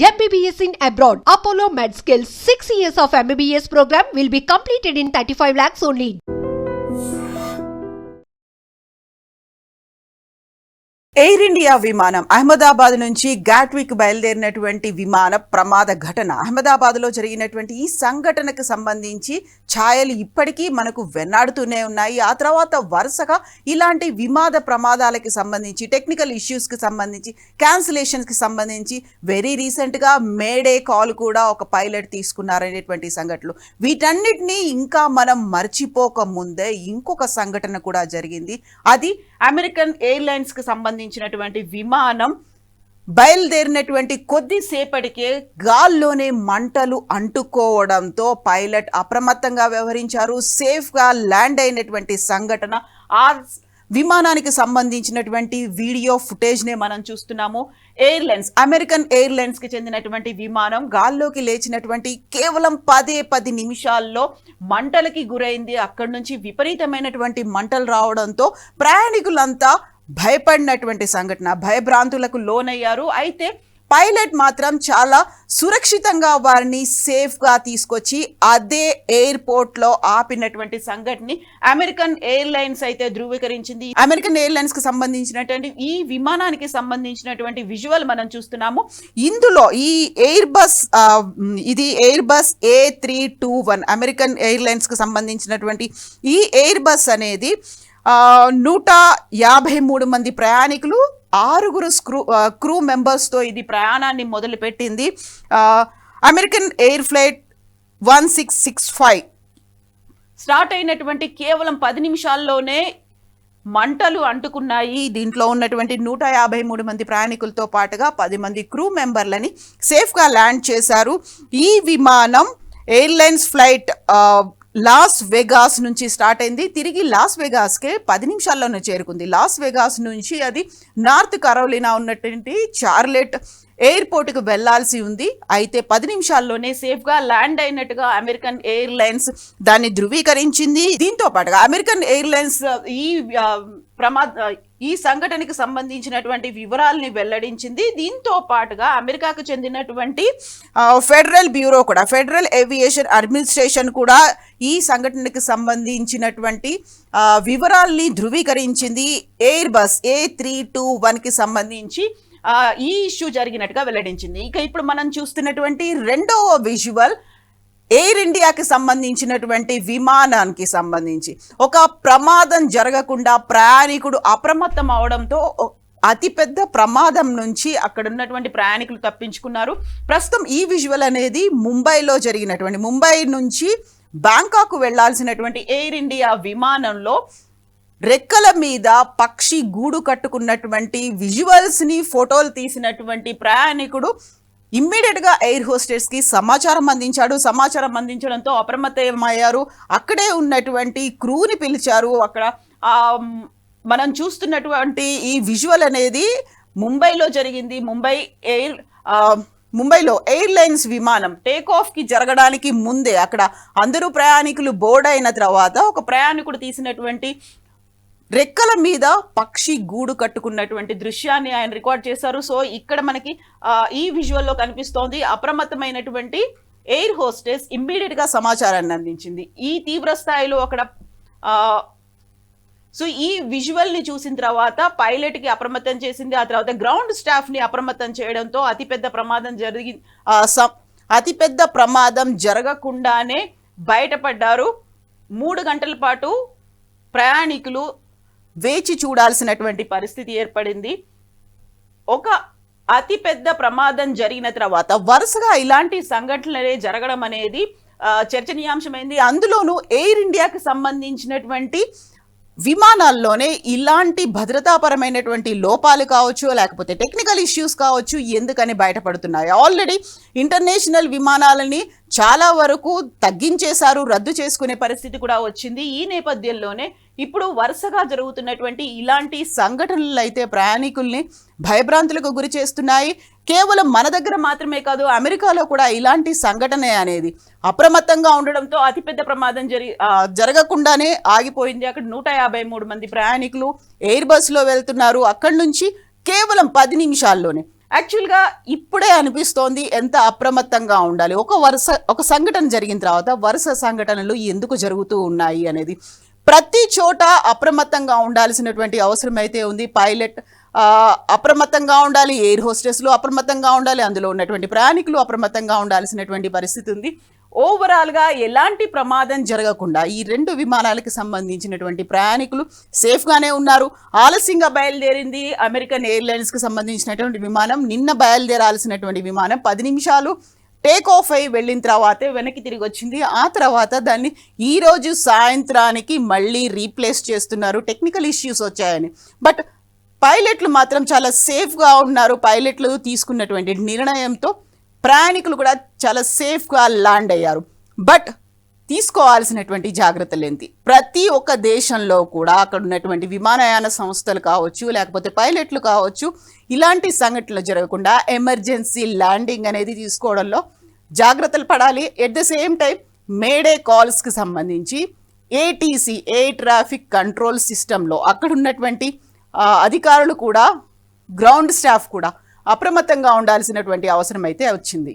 MBBS in abroad. Apollo MedSkill 6 years of MBBS program will be completed in 35 lakhs only. Air India విమానం అహ్మదాబాద్ నుంచి Gatwick బయలుదేరినటువంటి విమాన ప్రమాద ఘటన. అహ్మదాబాద్లో జరిగినటువంటి ఈ సంఘటనకు సంబంధించి ఛాయలు ఇప్పటికీ మనకు వెన్నాడుతూనే ఉన్నాయి. ఆ తర్వాత వరుసగా ఇలాంటి విమాద ప్రమాదాలకి సంబంధించి టెక్నికల్ ఇష్యూస్కి సంబంధించి క్యాన్సిలేషన్స్కి సంబంధించి వెరీ రీసెంట్గా మేడే కాల్ కూడా ఒక పైలట్ తీసుకున్నారనేటువంటి సంఘటనలు. వీటన్నిటినీ ఇంకా మనం మర్చిపోక ముందే ఇంకొక సంఘటన కూడా జరిగింది. అది అమెరికన్ ఎయిర్లైన్స్కి సంబంధించినటువంటి విమానం బయలుదేరినటువంటి కొద్దిసేపటికే గాల్లోనే మంటలు అంటుకోవడంతో పైలట్ అప్రమత్తంగా వ్యవహరించారు. సేఫ్గా ల్యాండ్ అయినటువంటి సంఘటన ఆ విమానానికి సంబంధించినటువంటి వీడియో ఫుటేజ్నే మనం చూస్తున్నాము. ఎయిర్లైన్స్ అమెరికన్ ఎయిర్లైన్స్కి చెందినటువంటి విమానం గాల్లోకి లేచినటువంటి కేవలం పదే పది నిమిషాల్లో మంటలకి గురైంది. అక్కడి నుంచి విపరీతమైనటువంటి మంటలు రావడంతో ప్రయాణికులంతా భయపడినటువంటి సంఘటన భయభ్రాంతులకు లోనయ్యారు. అయితే పైలట్ మాత్రం చాలా సురక్షితంగా వారిని సేఫ్గా తీసుకొచ్చి అదే ఎయిర్పోర్ట్లో ఆపినటువంటి సంఘటనని అమెరికన్ ఎయిర్లైన్స్ అయితే ధృవీకరించింది. అమెరికన్ ఎయిర్లైన్స్కి సంబంధించినటువంటి ఈ విమానానికి సంబంధించినటువంటి విజువల్ మనం చూస్తున్నాము. ఇందులో ఈ ఎయిర్ బస్ ఇది Airbus A three two one American ఎయిర్లైన్స్కి సంబంధించినటువంటి ఈ ఎయిర్ బస్ అనేది నూట యాభై మూడు మంది ప్రయాణికులు ఆరుగురు స్క్రూ క్రూ మెంబర్స్తో ఇది ప్రయాణాన్ని మొదలుపెట్టింది. American air flight one six six five. Start అయినటువంటి కేవలం పది నిమిషాల్లోనే మంటలు అంటుకున్నాయి. దీంట్లో ఉన్నటువంటి నూట యాభై మూడు మంది ప్రయాణికులతో పాటుగా పది మంది క్రూ మెంబర్లని సేఫ్గా ల్యాండ్ చేశారు. ఈ విమానం ఎయిర్లైన్స్ ఫ్లైట్ లాస్ వెగాస్ నుంచి స్టార్ట్ అయింది. తిరిగి లాస్ వెగాస్కే పది నిమిషాల్లోనే చేరుకుంది. లాస్ వెగాస్ నుంచి అది నార్త్ కరోలినా ఉన్నటువంటి చార్లెట్ ఎయిర్పోర్ట్కి వెళ్ళాల్సి ఉంది. అయితే పది నిమిషాల్లోనే సేఫ్గా ల్యాండ్ అయినట్టుగా అమెరికన్ ఎయిర్లైన్స్ దాన్ని ధృవీకరించింది. దీంతో పాటుగా అమెరికన్ ఎయిర్లైన్స్ ఈ ప్రమాద ఈ సంఘటనకు సంబంధించినటువంటి వివరాల్ని వెల్లడించింది. దీంతో పాటుగా అమెరికాకు చెందినటువంటి ఫెడరల్ బ్యూరో కూడా ఫెడరల్ ఏవియేషన్ అడ్మినిస్ట్రేషన్ కూడా ఈ సంఘటనకి సంబంధించినటువంటి వివరాల్ని ధృవీకరించింది. Airbus A three two వన్కి సంబంధించి ఈ ఇష్యూ జరిగినట్టుగా వెల్లడించింది. ఇక ఇప్పుడు మనం చూస్తున్నటువంటి రెండవ విజువల్ ఎయిర్ ఇండియాకి సంబంధించినటువంటి విమానానికి సంబంధించి ఒక ప్రమాదం జరగకుండా ప్రయాణికుడు అప్రమత్తం అవడంతో అతిపెద్ద ప్రమాదం నుంచి అక్కడ ఉన్నటువంటి ప్రయాణికులు తప్పించుకున్నారు. ప్రస్తుతం ఈ విజువల్ అనేది ముంబైలో జరిగినటువంటి ముంబై నుంచి బ్యాంకాక్ వెళ్ళాల్సినటువంటి ఎయిర్ ఇండియా విమానంలో రెక్కల మీద పక్షి గూడు కట్టుకున్నటువంటి విజువల్స్ని ఫోటోలు తీసినటువంటి ప్రయాణికుడు ఇమ్మీడియట్గా ఎయిర్ హోస్టెస్కి సమాచారం అందించాడు. సమాచారం అందించడంతో అప్రమత్తమయ్యారు. అక్కడే ఉన్నటువంటి క్రూని పిలిచారు. అక్కడ మనం చూస్తున్నటువంటి ఈ విజువల్ అనేది ముంబైలో జరిగింది. ముంబై ఎయిర్ ముంబైలో ఎయిర్లైన్స్ విమానం టేక్ ఆఫ్కి జరగడానికి ముందే అక్కడ అందరూ ప్రయాణికులు బోర్డ్ అయిన తర్వాత ఒక ప్రయాణికుడు తీసినటువంటి రెక్కల మీద పక్షి గూడు కట్టుకున్నటువంటి దృశ్యాన్ని ఆయన రికార్డ్ చేశారు. సో ఇక్కడ మనకి ఈ విజువల్లో కనిపిస్తోంది అప్రమత్తమైనటువంటి ఎయిర్ హోస్టెస్ ఇమ్మీడియట్గా సమాచారాన్ని అందించింది. ఈ తీవ్ర స్థాయిలో అక్కడ సో ఈ విజువల్ని చూసిన తర్వాత పైలట్కి అప్రమత్తం చేసింది. ఆ తర్వాత గ్రౌండ్ స్టాఫ్ని అప్రమత్తం చేయడంతో అతిపెద్ద ప్రమాదం జరిగి అతిపెద్ద ప్రమాదం జరగకుండానే బయటపడ్డారు. మూడు గంటల పాటు ప్రయాణికులు వేచి చూడాల్సినటువంటి పరిస్థితి ఏర్పడింది. ఒక అతిపెద్ద ప్రమాదం జరిగిన తర్వాత వరుసగా ఇలాంటి సంఘటనలే జరగడం అనేది చర్చనీయాంశమైంది. అందులోనూ ఎయిర్ ఇండియాకి సంబంధించినటువంటి విమానాల్లోనే ఇలాంటి భద్రతాపరమైనటువంటి లోపాలు కావచ్చు లేకపోతే టెక్నికల్ ఇష్యూస్ కావచ్చు ఎందుకని బయటపడుతున్నాయి. ఆల్రెడీ ఇంటర్నేషనల్ విమానాలని చాలా వరకు తగ్గించేశారు రద్దు చేసుకునే పరిస్థితి కూడా వచ్చింది. ఈ నేపథ్యంలోనే ఇప్పుడు వరుసగా జరుగుతున్నటువంటి ఇలాంటి సంఘటనలు అయితే ప్రయాణికుల్ని భయభ్రాంతులకు గురి చేస్తున్నాయి. కేవలం మన దగ్గర మాత్రమే కాదు అమెరికాలో కూడా ఇలాంటి సంఘటనే అనేది అప్రమత్తంగా ఉండడంతో అతిపెద్ద ప్రమాదం జరి జరగకుండానే ఆగిపోయింది. అక్కడ నూట యాభై మూడు మంది ప్రయాణికులు ఎయిర్ బస్సులో వెళ్తున్నారు. అక్కడి నుంచి కేవలం పది నిమిషాల్లోనే. యాక్చువల్గా ఇప్పుడే అనిపిస్తోంది ఎంత అప్రమత్తంగా ఉండాలి. ఒక వరుస ఒక సంఘటన జరిగిన తర్వాత వరుస సంఘటనలు ఎందుకు జరుగుతూ ఉన్నాయి అనేది. ప్రతి చోట అప్రమత్తంగా ఉండాల్సినటువంటి అవసరం అయితే ఉంది. పైలట్ అప్రమత్తంగా ఉండాలి ఎయిర్ హోస్టెస్లు అప్రమత్తంగా ఉండాలి అందులో ఉన్నటువంటి ప్రయాణికులు అప్రమత్తంగా ఉండాల్సినటువంటి పరిస్థితి ఉంది. ఓవరాల్గా ఎలాంటి ప్రమాదం జరగకుండా ఈ రెండు విమానాలకు సంబంధించినటువంటి ప్రయాణికులు సేఫ్గానే ఉన్నారు. ఆలస్యంగా బయలుదేరింది అమెరికన్ ఎయిర్లైన్స్కి సంబంధించినటువంటి విమానం. నిన్న బయలుదేరాల్సినటువంటి విమానం పది నిమిషాలు టేక్ ఆఫ్ అయి వెళ్ళిన తర్వాతే వెనక్కి తిరిగి వచ్చింది. ఆ తర్వాత దాన్ని ఈరోజు సాయంత్రానికి మళ్ళీ రీప్లేస్ చేస్తున్నారు. టెక్నికల్ ఇష్యూస్ వచ్చాయని. బట్ పైలట్లు మాత్రం చాలా సేఫ్గా ఉన్నారు. పైలట్లు తీసుకున్నటువంటి నిర్ణయంతో ప్రయాణికులు కూడా చాలా సేఫ్గా ల్యాండ్ అయ్యారు. బట్ తీసుకోవాల్సినటువంటి జాగ్రత్తలు ఏంటి ప్రతి ఒక్క దేశంలో కూడా అక్కడ ఉన్నటువంటి విమానయాన సంస్థలు కావచ్చు లేకపోతే పైలట్లు కావచ్చు ఇలాంటి సంఘటనలు జరగకుండా ఎమర్జెన్సీ ల్యాండింగ్ అనేది తీసుకోవడంలో జాగ్రత్తలు పడాలి. At the same time mayday కాల్స్కి సంబంధించి ఏటీసీ ఏ ట్రాఫిక్ కంట్రోల్ సిస్టంలో అక్కడ ఉన్నటువంటి అధికారులు కూడా గ్రౌండ్ స్టాఫ్ కూడా అప్రమత్తంగా ఉండాల్సినటువంటి అవసరం అయితే వచ్చింది.